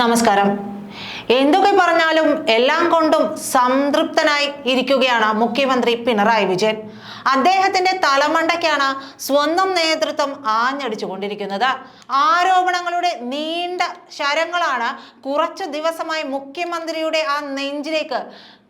നമസ്കാരം. എന്തൊക്കെ പറഞ്ഞാലും എല്ലാം കൊണ്ടും സംതൃപ്തനായി ഇരിക്കുകയാണ് മുഖ്യമന്ത്രി പിണറായി വിജയൻ. അദ്ദേഹത്തിന്റെ തലമണ്ടയ്ക്കാണ് സ്വന്തം നേതൃത്വം ആഞ്ഞടിച്ചു കൊണ്ടിരിക്കുന്നത് ആരോപണങ്ങളുടെ നീണ്ട ശരങ്ങളാണ് കുറച്ചു ദിവസമായി മുഖ്യമന്ത്രിയുടെ ആ നെഞ്ചിലേക്ക്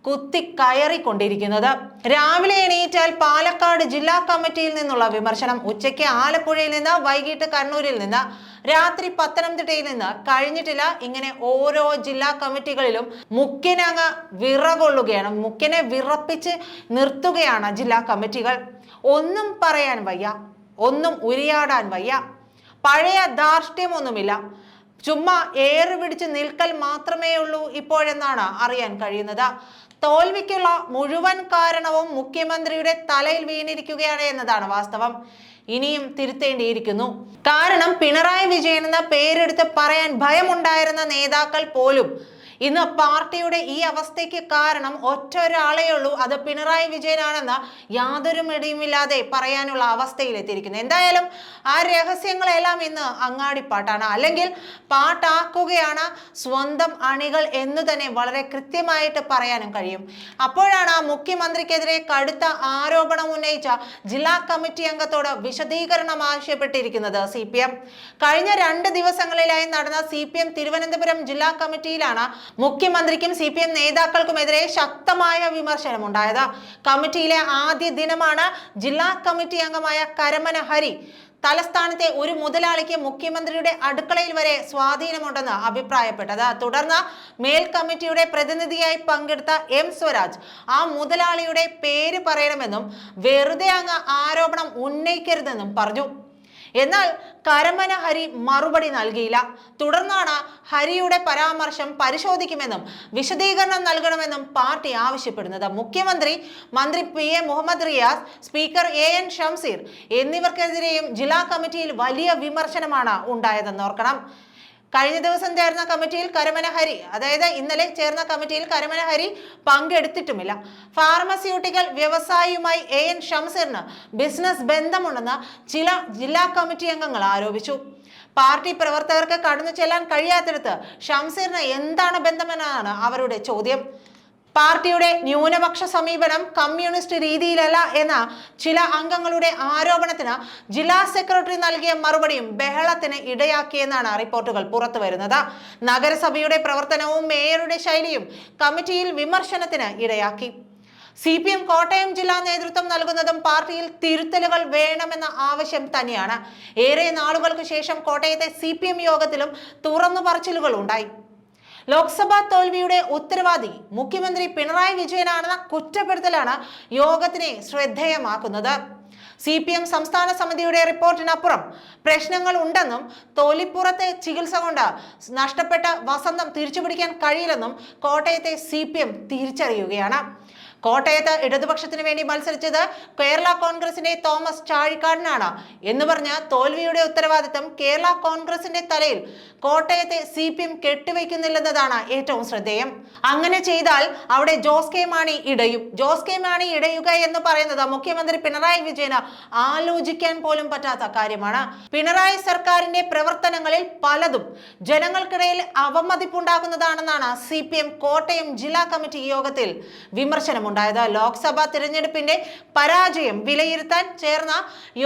കുത്തി കയറിക്കൊണ്ടിരിക്കുന്നത് രാവിലെ എണീറ്റാൽ പാലക്കാട് ജില്ലാ കമ്മിറ്റിയിൽ നിന്നുള്ള വിമർശനം ഉച്ചയ്ക്ക് ആലപ്പുഴയിൽ നിന്ന് വൈകിട്ട് കണ്ണൂരിൽ നിന്ന് രാത്രി പത്തനംതിട്ടയിൽ നിന്ന് കഴിഞ്ഞിട്ടില്ല. ഇങ്ങനെ ഓരോ ജില്ലാ കമ്മിറ്റികളിലും മുഖ്യനങ്ങ് വിറകൊള്ളുകയാണ്. മുക്കിനെ വിറപ്പിച്ച് നിർത്തുകയാണ് ജില്ലാ കമ്മിറ്റികൾ. ഒന്നും പറയാൻ വയ്യ. ഒന്നും ഉരിയാടാൻ വയ്യ. പഴയ ധാർഷ്ട്യമൊന്നുമില്ല. ചുമ്മാ ഏറ് പിടിച്ച് നിൽക്കൽ മാത്രമേ ഉള്ളൂ ഇപ്പോഴെന്നാണ് അറിയാൻ കഴിയുന്നത്. തോൽവിക്കുള്ള മുഴുവൻ കാരണവും മുഖ്യമന്ത്രിയുടെ തലയിൽ വീണിരിക്കുകയാണ് എന്നതാണ് വാസ്തവം. ഇനിയും തിരുത്തേണ്ടിയിരിക്കുന്നു. കാരണം പിണറായി വിജയൻ എന്ന പേരെടുത്ത് പറയാൻ ഭയമുണ്ടായിരുന്ന നേതാക്കൾ പോലും ഇന്ന് പാർട്ടിയുടെ ഈ അവസ്ഥയ്ക്ക് കാരണം ഒറ്റ ഒരാളേ ഉള്ളൂ. അത് പിണറായി വിജയനാണെന്ന് യാതൊരു മിടിയുമില്ലാതെ പറയാനുള്ള അവസ്ഥയിലെത്തിയിരിക്കുന്നു എന്തായാലും ആ രഹസ്യങ്ങളെല്ലാം ഇന്ന് അങ്ങാടിപ്പാട്ടാണ്. അല്ലെങ്കിൽ പാട്ടാക്കുകയാണ് സ്വന്തം അണികൾ എന്ന് തന്നെ വളരെ കൃത്യമായിട്ട് പറയാനും കഴിയും. അപ്പോഴാണ് മുഖ്യമന്ത്രിക്കെതിരെ കടുത്ത ആരോപണം ഉന്നയിച്ച ജില്ലാ കമ്മിറ്റി അംഗത്തോട് വിശദീകരണം ആവശ്യപ്പെട്ടിരിക്കുന്നത് സി പി എം. കഴിഞ്ഞ രണ്ട് ദിവസങ്ങളിലായി നടന്ന സി പി എം തിരുവനന്തപുരം ജില്ലാ കമ്മിറ്റിയിലാണ് മുഖ്യമന്ത്രിക്കും സി പി എം നേതാക്കൾക്കുമെതിരെ ശക്തമായ വിമർശനം ഉണ്ടായത് കമ്മിറ്റിയിലെ ആദ്യ ദിനമാണ് ജില്ലാ കമ്മിറ്റി അംഗമായ കരമന ഹരി തലസ്ഥാനത്തെ ഒരു മുതലാളിക്ക് മുഖ്യമന്ത്രിയുടെ അടുക്കളയിൽ വരെ സ്വാധീനമുണ്ടെന്ന് അഭിപ്രായപ്പെട്ടത്. തുടർന്ന് മേൽ കമ്മിറ്റിയുടെ പ്രതിനിധിയായി പങ്കെടുത്ത എം സ്വരാജ് ആ മുതലാളിയുടെ പേര് പറയണമെന്നും വെറുതെ അങ്ങ് ആരോപണം ഉന്നയിക്കരുതെന്നും പറഞ്ഞു. എന്നാൽ കരമന ഹരി മറുപടി നൽകിയില്ല. തുടർന്നാണ് ഹരിയുടെ പരാമർശം പരിശോധിക്കുമെന്നും വിശദീകരണം നൽകണമെന്നും പാർട്ടി ആവശ്യപ്പെടുന്നത്. മുഖ്യമന്ത്രി മന്ത്രി P A Muhammad Riyas speaker A N Shamseer എന്നിവർക്കെതിരെയും ജില്ലാ കമ്മിറ്റിയിൽ വലിയ വിമർശനമാണ് ഉണ്ടായതെന്ന് ഓർക്കണം. കഴിഞ്ഞ ദിവസം ചേർന്ന കമ്മിറ്റിയിൽ കരമന ഹരി അതായത് ഇന്നലെ ചേർന്ന കമ്മിറ്റിയിൽ കരമന ഹരി പങ്കെടുത്തിട്ടുമില്ല. ഫാർമസ്യൂട്ടിക്കൽ വ്യവസായിയുമായി എ എൻ ഷംസീറിന് ബിസിനസ് ബന്ധമുണ്ടെന്ന് ചില ജില്ലാ കമ്മിറ്റി അംഗങ്ങൾ ആരോപിച്ചു. പാർട്ടി പ്രവർത്തകർക്ക് കടന്നു ചെല്ലാൻ കഴിയാത്തിടത്ത് ഷംസീറിന് എന്താണ് ബന്ധമെന്നാണ് അവരുടെ ചോദ്യം. പാർട്ടിയുടെ ന്യൂനപക്ഷ സമീപനം കമ്മ്യൂണിസ്റ്റ് രീതിയിലല്ല എന്ന ചില അംഗങ്ങളുടെ ആരോപണത്തിന് ജില്ലാ സെക്രട്ടറി നൽകിയ മറുപടിയും ബഹളത്തിന് ഇടയാക്കിയെന്നാണ് റിപ്പോർട്ടുകൾ പുറത്തു വരുന്നത്. നഗരസഭയുടെ പ്രവർത്തനവും മേയറുടെ ശൈലിയും കമ്മിറ്റിയിൽ വിമർശനത്തിന് ഇടയാക്കി. സി പി എം കോട്ടയം ജില്ലാ നേതൃത്വം നൽകുന്നതും പാർട്ടിയിൽ തിരുത്തലുകൾ വേണമെന്ന ആവശ്യം തന്നെയാണ്. ഏറെ നാളുകൾക്ക് ശേഷം കോട്ടയത്തെ സി യോഗത്തിലും തുറന്നു പറച്ചിലുകൾ ഉണ്ടായി. ലോക്സഭാ തോൽവിയുടെ ഉത്തരവാദി മുഖ്യമന്ത്രി പിണറായി വിജയനാണെന്ന കുറ്റപ്പെടുത്തലാണ് യോഗത്തിനെ ശ്രദ്ധേയമാക്കുന്നത്. സി പി എം സംസ്ഥാന സമിതിയുടെ റിപ്പോർട്ടിനപ്പുറം പ്രശ്നങ്ങൾ ഉണ്ടെന്നും തോലിപ്പുറത്തെ ചികിത്സ കൊണ്ട് നഷ്ടപ്പെട്ട വസന്തം തിരിച്ചുപിടിക്കാൻ കഴിയില്ലെന്നും കോട്ടയത്തെ സി തിരിച്ചറിയുകയാണ്. കോട്ടയത്ത് ഇടതുപക്ഷത്തിന് വേണ്ടി മത്സരിച്ചത് കേരള കോൺഗ്രസിന്റെ തോമസ് ചാഴിക്കാടിനാണ്. എന്ന് പറഞ്ഞ തോൽവിയുടെ ഉത്തരവാദിത്തം കേരള കോൺഗ്രസിന്റെ തലയിൽ കോട്ടയത്തെ സി പി എം കെട്ടിവെക്കുന്നില്ലെന്നതാണ് ഏറ്റവും ശ്രദ്ധേയം. അങ്ങനെ ചെയ്താൽ അവിടെ ജോസ് കെ മാണി ഇടയും. ജോസ് കെ മാണി ഇടയുക എന്ന് പറയുന്നത് മുഖ്യമന്ത്രി പിണറായി വിജയന് ആലോചിക്കാൻ പോലും പറ്റാത്ത കാര്യമാണ്. പിണറായി സർക്കാരിന്റെ പ്രവർത്തനങ്ങളിൽ പലതും ജനങ്ങൾക്കിടയിൽ അവമതിപ്പുണ്ടാക്കുന്നതാണെന്നാണ് സി കോട്ടയം ജില്ലാ കമ്മിറ്റി യോഗത്തിൽ വിമർശനമുണ്ടായത് ലോക്സഭാ തിരഞ്ഞെടുപ്പിന്റെ പരാജയം വിലയിരുത്താൻ ചേർന്ന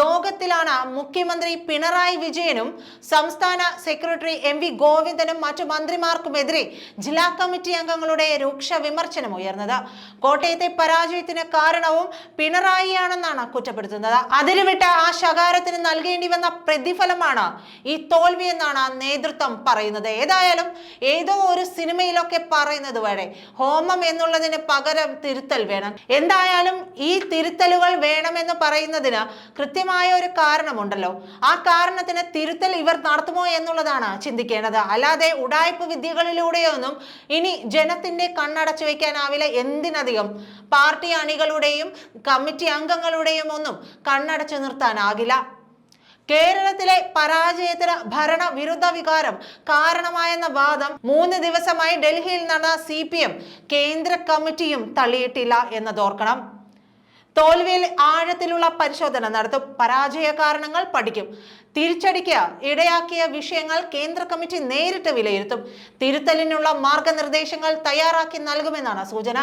യോഗത്തിലാണ് മുഖ്യമന്ത്രി പിണറായി വിജയനും സംസ്ഥാന സെക്രട്ടറി എം വി ഗോവിന്ദനും മറ്റു മന്ത്രിമാർക്കുമെതിരെ ജില്ലാ കമ്മിറ്റി അംഗങ്ങളുടെ രൂക്ഷ വിമർശനം ഉയർന്നത്. കോട്ടയത്തെ പരാജയത്തിന് കാരണവും പിണറായിയാണെന്നാണ് കുറ്റപ്പെടുത്തുന്നത്. അതിരുവിട്ട ആ ശകാരത്തിന് നൽകേണ്ടി വന്ന പ്രതിഫലമാണ് ഈ തോൽവിയെന്നാണ് നേതൃത്വം പറയുന്നത്. ഏതായാലും ഏതോ ഒരു സിനിമയിലൊക്കെ പറയുന്നത് വരെ ഹോമം എന്നുള്ളതിന് പകരം തിരുത്തൽ വേണം. എന്തായാലും ഈ തിരുത്തലുകൾ വേണമെന്ന് പറയുന്നതിന് കൃത്യമായ ഒരു കാരണമുണ്ടല്ലോ. ആ കാരണത്തിന് തിരുത്തൽ ഇവർ നടത്തുമോ എന്നുള്ളതാണ് ചിന്തിക്കേണ്ടത്. അല്ലാതെ ഉടായ്പ വിദ്യകളിലൂടെയൊന്നും ഇനി ജനത്തിന്റെ കണ്ണടച്ചു വെക്കാനാവില്ല എന്തിനധികം പാർട്ടി അണികളുടെയും കമ്മിറ്റി അംഗങ്ങളുടെയും ഒന്നും കണ്ണടച്ചു നിർത്താനാകില്ല. കേരളത്തിലെ പരാജയത്തിന് ഭരണവിരുദ്ധ വികാരം കാരണമായെന്ന വാദം മൂന്ന് ദിവസമായി ഡൽഹിയിൽ നടന്ന സി പി എം കേന്ദ്ര കമ്മിറ്റിയും തള്ളിയിട്ടില്ല എന്നതോർക്കണം തോൽവിയിൽ ആഴത്തിലുള്ള പരിശോധന നടത്തും. പരാജയ കാരണങ്ങൾ പഠിക്കും. തിരിച്ചടിക്ക് ഇടയാക്കിയ വിഷയങ്ങൾ കേന്ദ്ര കമ്മിറ്റി നേരിട്ട് വിലയിരുത്തും. തിരുത്തലിനുള്ള മാർഗനിർദ്ദേശങ്ങൾ തയ്യാറാക്കി നൽകുമെന്നാണ് സൂചന.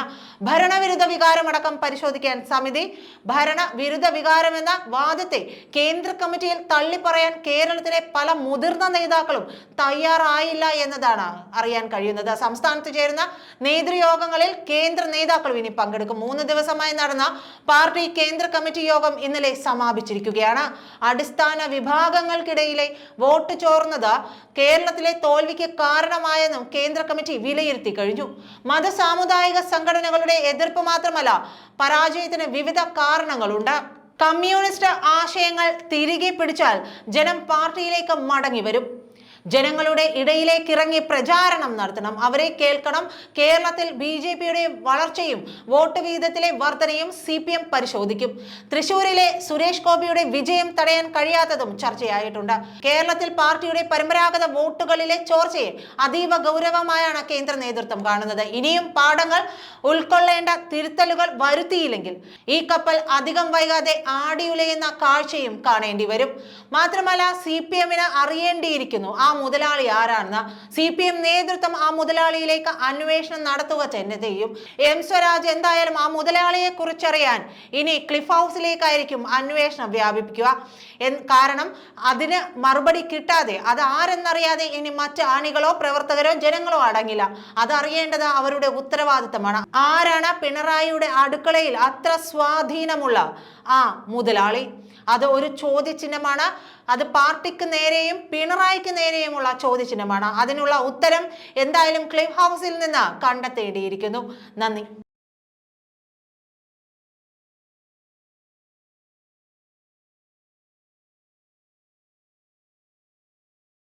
ഭരണവിരുദ്ധ വികാരമടക്കം പരിശോധിക്കാൻ സമിതി ഭരണവിരുദ്ധ വികാരമെന്ന വാദത്തെ കേന്ദ്ര കമ്മിറ്റിയിൽ തള്ളിപ്പറയാൻ കേരളത്തിലെ പല മുതിർന്ന നേതാക്കളും തയ്യാറായില്ല എന്നതാണ് അറിയാൻ കഴിയുന്നത്. സംസ്ഥാനത്ത് ചേരുന്ന നേതൃയോഗങ്ങളിൽ കേന്ദ്ര നേതാക്കളും ഇനി പങ്കെടുക്കും. മൂന്ന് ദിവസമായി നടന്ന പാർട്ടി കേന്ദ്ര കമ്മിറ്റി യോഗം ഇന്നലെ സമാപിച്ചിരിക്കുകയാണ്. അടിസ്ഥാന വിഭാഗങ്ങൾക്കിടയിലെ വോട്ട് ചോർന്നത് കേരളത്തിലെ തോൽവിക്ക് കാരണമായെന്നും കേന്ദ്ര കമ്മിറ്റി വിലയിരുത്തി കഴിഞ്ഞു. മത സാമുദായിക സംഘടനകളുടെ എതിർപ്പ് മാത്രമല്ല പരാജയത്തിന് വിവിധ കാരണങ്ങളുണ്ട്. കമ്മ്യൂണിസ്റ്റ് ആശയങ്ങൾ തിരികെ പിടിച്ചാൽ ജനം പാർട്ടിയിലേക്ക് മടങ്ങി വരും. ജനങ്ങളുടെ ഇടയിലേക്ക് ഇറങ്ങി പ്രചാരണം നടത്തണം. അവരെ കേൾക്കണം. കേരളത്തിൽ ബി ജെ പിയുടെ വളർച്ചയും വോട്ട് വിഹിതത്തിലെ വർധനയും സി പി എം പരിശോധിക്കും. തൃശൂരിലെ സുരേഷ് ഗോപിയുടെ വിജയം തടയാൻ കഴിയാത്തതും ചർച്ചയായിട്ടുണ്ട്. കേരളത്തിൽ പാർട്ടിയുടെ പരമ്പരാഗത വോട്ടുകളിലെ ചോർച്ചയെ അതീവ ഗൗരവമായാണ് കേന്ദ്ര നേതൃത്വം കാണുന്നത്. ഇനിയും പാഠങ്ങൾ ഉൾക്കൊള്ളേണ്ട തിരുത്തലുകൾ വരുത്തിയില്ലെങ്കിൽ ഈ കപ്പൽ അധികം വൈകാതെ ആടിയുലയുന്ന കാഴ്ചയും കാണേണ്ടി വരും മാത്രമല്ല സി പി എമ്മിന് അറിയേണ്ടിയിരിക്കുന്നു. ആ മുതലാളി ആരാണെന്ന് സി പി എം നേതൃത്വം ആ മുതലാളിയിലേക്ക് അന്വേഷണം നടത്തുക തന്നെ ചെയ്യും. എം സ്വരാജ് എന്തായാലും ആ മുതലാളിയെ കുറിച്ചറിയാൻ ഇനി ക്ലിഫ് ഹൗസിലേക്കായിരിക്കും അന്വേഷണം വ്യാപിപ്പിക്കുക. കാരണം അതിന് മറുപടി കിട്ടാതെ അത് ആരെന്നറിയാതെ ഇനി മറ്റ് അണികളോ പ്രവർത്തകരോ ജനങ്ങളോ അടങ്ങില്ല. അതറിയേണ്ടത് അവരുടെ ഉത്തരവാദിത്തമാണ്. ആരാണ് പിണറായിയുടെ അടുക്കളയിൽ അത്ര സ്വാധീനമുള്ള ആ മുതലാളി? അത് ഒരു ചോദ്യചിഹ്നമാണ്. അത് പാർട്ടിക്ക് നേരെയും പിണറായിക്ക് നേരെയുമുള്ള ചോദ്യചിഹ്നമാണ്. അതിനുള്ള ഉത്തരം എന്തായാലും ക്ലിഫ് ഹൗസിൽ നിന്ന് കണ്ടെത്തേണ്ടിയിരിക്കുന്നു. നന്ദി.